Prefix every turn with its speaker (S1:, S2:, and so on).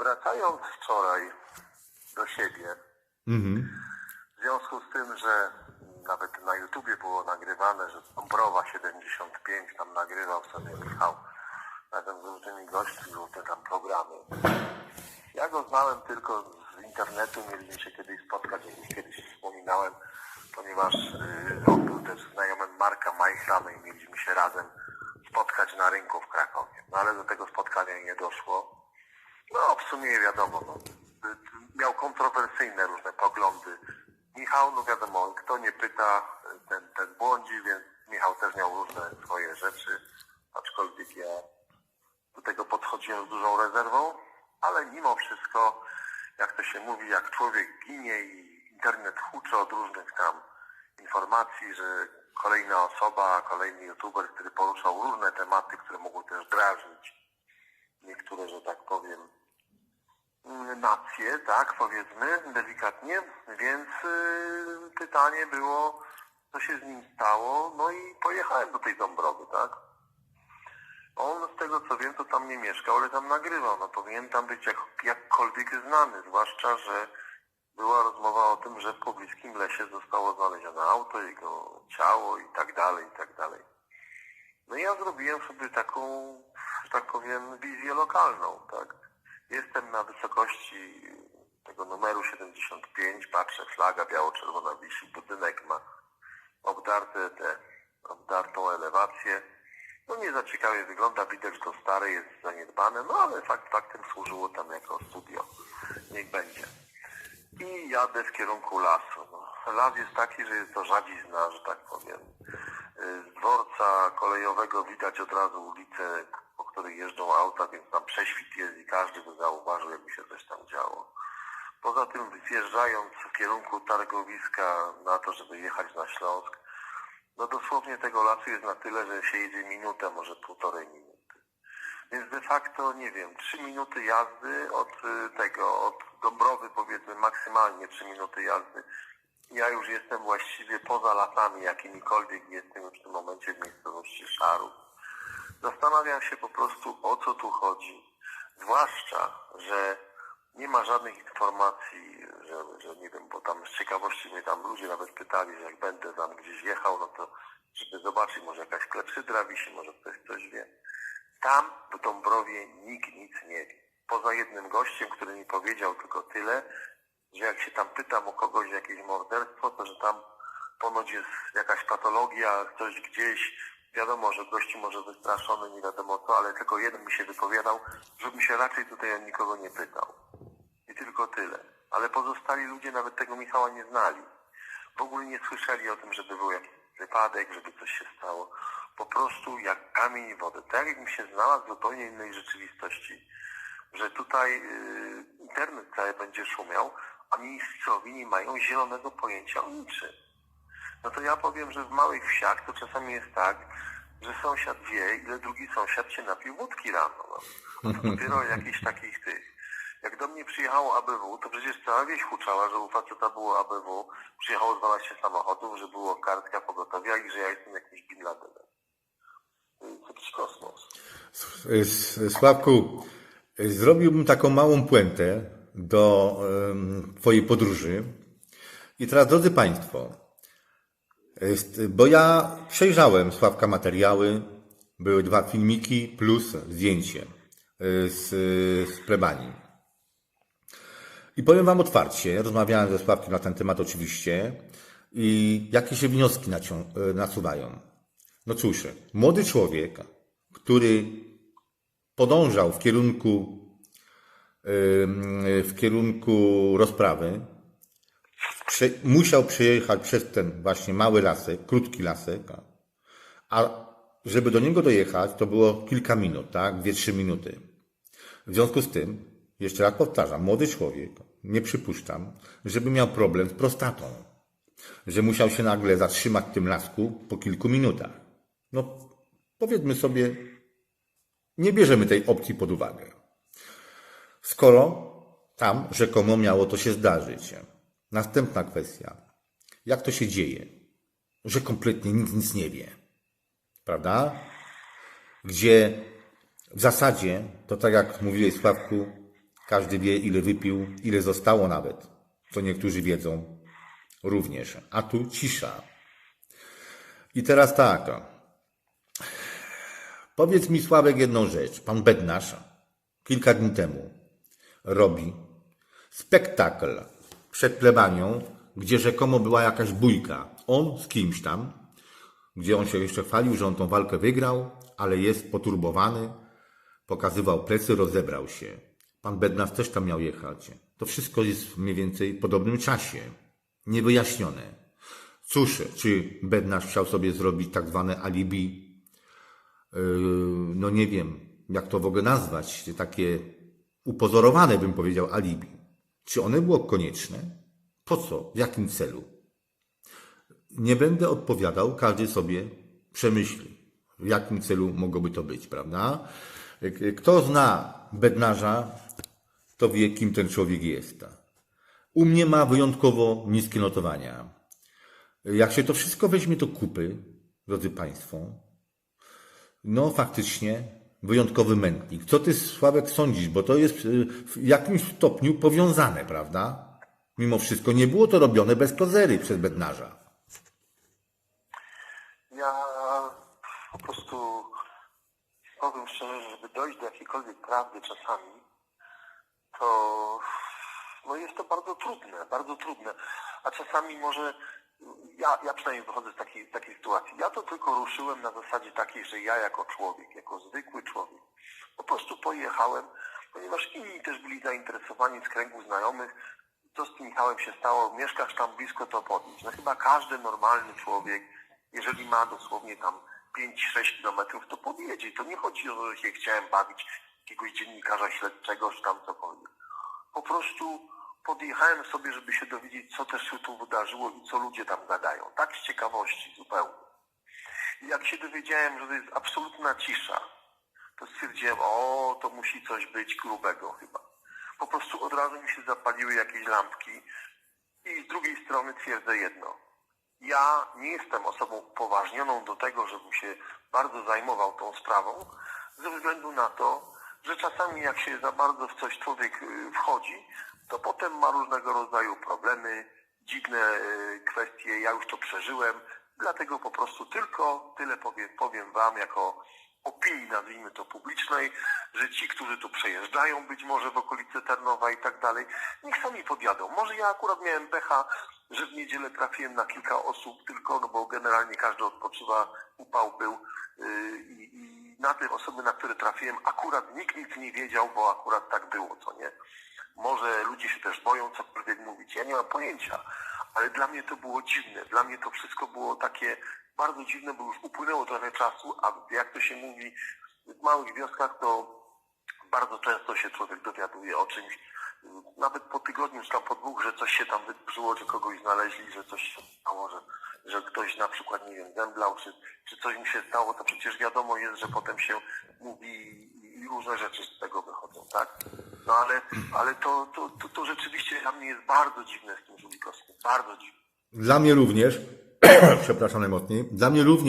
S1: wracając wczoraj do siebie,
S2: Mhm.
S1: w związku z tym, że nawet na YouTubie było nagrywane, że Dąbrowa 75 tam nagrywał sobie Michał razem z różnymi gośćmi, różne tam programy. Ja go znałem tylko z internetu, mieliśmy się kiedyś spotkać, jak już kiedyś wspominałem, ponieważ y, on był też znajomym Marka Majchra, no i mieliśmy się razem spotkać na rynku w Krakowie. No ale do tego spotkania nie doszło. No w sumie wiadomo, no, miał kontrowersyjne różne poglądy. Michał, no wiadomo, kto nie pyta, ten, ten błądzi, więc Michał też miał różne swoje rzeczy, aczkolwiek ja do tego podchodziłem z dużą rezerwą, ale mimo wszystko, jak to się mówi, jak człowiek ginie i internet huczy od różnych tam informacji, że kolejna osoba, kolejny youtuber, który poruszał różne tematy, które mogły też drażnić niektóre, że tak powiem, nacje, tak powiedzmy, delikatnie, więc yy, pytanie było, co się z nim stało, no i pojechałem do tej Dąbrowy, tak? On z tego co wiem, to tam nie mieszkał, ale tam nagrywał. No powinien tam być jak, jakkolwiek znany, zwłaszcza, że była rozmowa o tym, że w pobliskim lesie zostało znalezione auto, jego ciało i tak dalej, i tak dalej. No i ja zrobiłem sobie taką, że tak powiem, wizję lokalną, tak. Jestem na wysokości tego numeru 75, patrzę, flaga biało-czerwona wisi, budynek ma obdarte te, obdartą elewację. No nie za ciekawie wygląda, widać go stare, jest zaniedbane, no ale fakt faktem służyło tam jako studio. Niech będzie. I jadę w kierunku lasu. No, las jest taki, że jest to rzadzizna, że tak powiem. Y, Z dworca kolejowego widać od razu ulicę, której jeżdżą auta, więc tam prześwit jest i każdy by zauważył, jakby się coś tam działo. Poza tym zjeżdżając w kierunku targowiska na to, żeby jechać na Śląsk, no dosłownie tego lasu jest na tyle, że się jedzie minutę, może półtorej minuty. Więc de facto, nie wiem, trzy minuty jazdy od y, tego, od Dąbrowy powiedzmy maksymalnie trzy minuty jazdy. Ja już jestem właściwie poza lasami jakimikolwiek, jestem już w tym momencie w miejscowości Szarów. Zastanawiam się po prostu o co tu chodzi. Zwłaszcza, że nie ma żadnych informacji, że, że nie wiem, bo tam z ciekawości mnie tam ludzie nawet pytali, że jak będę tam gdzieś jechał, no to żeby zobaczyć, może jakaś klepsydra wisi, może ktoś coś wie. Tam w Dąbrowie nikt nic nie wie. Poza jednym gościem, który mi powiedział tylko tyle, że jak się tam pytam o kogoś jakieś morderstwo, to że tam ponoć jest jakaś patologia, coś gdzieś. Wiadomo, że gości może wystraszony, nie wiadomo co, ale tylko jeden mi się wypowiadał, żebym się raczej tutaj o nikogo nie pytał. I tylko tyle. Ale pozostali ludzie nawet tego Michała nie znali. W ogóle nie słyszeli o tym, żeby był jakiś wypadek, żeby coś się stało. Po prostu jak kamień i wodę. Tak jakbym się znalazł w zupełnie innej rzeczywistości. Że tutaj y, internet cały będzie szumiał, a miejscowi nie mają zielonego pojęcia o niczym. No to ja powiem, że w małych wsiach to czasami jest tak, że sąsiad wie, ile drugi sąsiad się napił wódki rano. No. To dopiero jakichś takich tych. Jak do mnie przyjechało ABW, to przecież cała wieś huczała, że u faceta było ABW, przyjechało 12 samochodów, że było kartka pogotowia i że ja jestem jakimś Bin Ladenem. Jakiś kosmos.
S2: Sławku, zrobiłbym taką małą puentę do Twojej podróży. I teraz, drodzy Państwo, bo ja przejrzałem Sławka materiały, były dwa filmiki plus zdjęcie y, z, z plebanii. I powiem Wam otwarcie, rozmawiałem ze Sławkiem na ten temat oczywiście, i jakie się wnioski y, nasuwają. No cóż, młody człowiek, który podążał w kierunku, w kierunku rozprawy, prze, musiał przejechać przez ten właśnie mały lasek, krótki lasek, a żeby do niego dojechać, to było kilka minut, tak? Dwie, trzy minuty. W związku z tym, jeszcze raz powtarzam, młody człowiek, nie przypuszczam, żeby miał problem z prostatą. Że musiał się nagle zatrzymać w tym lasku po kilku minutach. No, powiedzmy sobie, nie bierzemy tej opcji pod uwagę. Skoro tam rzekomo miało to się zdarzyć. Następna kwestia. Jak to się dzieje, że kompletnie nikt nic nie wie? Prawda? Gdzie w zasadzie, to tak jak mówiłeś Sławku, Każdy wie, ile wypił, ile zostało nawet. Co niektórzy wiedzą również. A tu cisza. I teraz tak. Powiedz mi, Sławek, jedną rzecz. Pan Bednarz kilka dni temu robi spektakl przed plebanią, gdzie rzekomo była jakaś bójka. On z kimś tam, gdzie on się jeszcze chwalił, że on tą walkę wygrał, ale jest poturbowany, pokazywał plecy, rozebrał się. Pan Bednarz też tam miał jechać. To wszystko jest mniej więcej w podobnym czasie. Niewyjaśnione. Cóż, czy Bednarz chciał sobie zrobić tak zwane alibi Yy, no nie wiem, jak to w ogóle nazwać, takie upozorowane, bym powiedział, alibi. Czy one było konieczne? Po co? W jakim celu? Nie będę odpowiadał, każdy sobie przemyśli, w jakim celu mogłoby to być, prawda? Kto zna Bednarza, to wie, kim ten człowiek jest. U mnie ma wyjątkowo niskie notowania. Jak się to wszystko weźmie do kupy, drodzy Państwo, no faktycznie wyjątkowy mętnik. Co ty, Sławek, sądzisz? Bo to jest y, w jakimś stopniu powiązane, prawda? Mimo wszystko nie było to robione bez kozery przez bednarza.
S1: Ja po prostu powiem szczerze, żeby dojść do jakiejkolwiek prawdy czasami, to no jest to bardzo trudne, bardzo trudne. A czasami może ja, ja przynajmniej wychodzę z takiej, takiej sytuacji. Ja to tylko ruszyłem na zasadzie takiej, że ja jako człowiek, jako zwykły człowiek, po prostu pojechałem, ponieważ inni też byli zainteresowani z kręgu znajomych, co z tym Michałem się stało, mieszkasz tam blisko, to podnieść. No chyba każdy normalny człowiek, jeżeli ma dosłownie tam 5-6 kilometrów, to podjedzie. To nie chodzi o to, że się chciałem bawić jakiegoś dziennikarza śledczego, czy tam cokolwiek. Po prostu podjechałem sobie, żeby się dowiedzieć, co też się tu wydarzyło i co ludzie tam gadają. Tak z ciekawości zupełnie. I jak się dowiedziałem, że to jest absolutna cisza, to stwierdziłem, o, to musi coś być grubego chyba. Po prostu od razu mi się zapaliły jakieś lampki i z drugiej strony twierdzę jedno. Ja nie jestem osobą upoważnioną do tego, żebym się bardzo zajmował tą sprawą, ze względu na to, że czasami jak się za bardzo w coś człowiek y, wchodzi, to potem ma różnego rodzaju problemy, dziwne y, kwestie, ja już to przeżyłem, dlatego po prostu tylko tyle powiem, powiem Wam jako opinii, nazwijmy to publicznej, że ci, którzy tu przejeżdżają być może w okolice Tarnowa i tak dalej, niech sami podjadą. Może ja akurat miałem pecha, że w niedzielę trafiłem na kilka osób tylko, no bo generalnie każdy odpoczywa, upał był yy, i, i na te osoby, na które trafiłem, akurat nikt nic nie wiedział, bo akurat tak było, co nie? Może ludzie się też boją cokolwiek mówić, ja nie mam pojęcia, ale dla mnie to było dziwne, dla mnie to wszystko było takie bardzo dziwne, bo już upłynęło trochę czasu, a jak to się mówi, w małych wioskach to bardzo często się człowiek dowiaduje o czymś, nawet po tygodniu czy tam po dwóch, że coś się tam wydarzyło, że kogoś znaleźli, że coś się stało, że, że ktoś na przykład, nie wiem, zemdlał, czy, czy coś mu się stało, to przecież wiadomo jest, że potem się mówi i różne rzeczy z tego wychodzą, tak? No ale, ale to, to, to, to rzeczywiście dla mnie jest bardzo dziwne z tym Żulikowskim, bardzo dziwne.
S2: Dla mnie również, przepraszam najmocniej, dla mnie również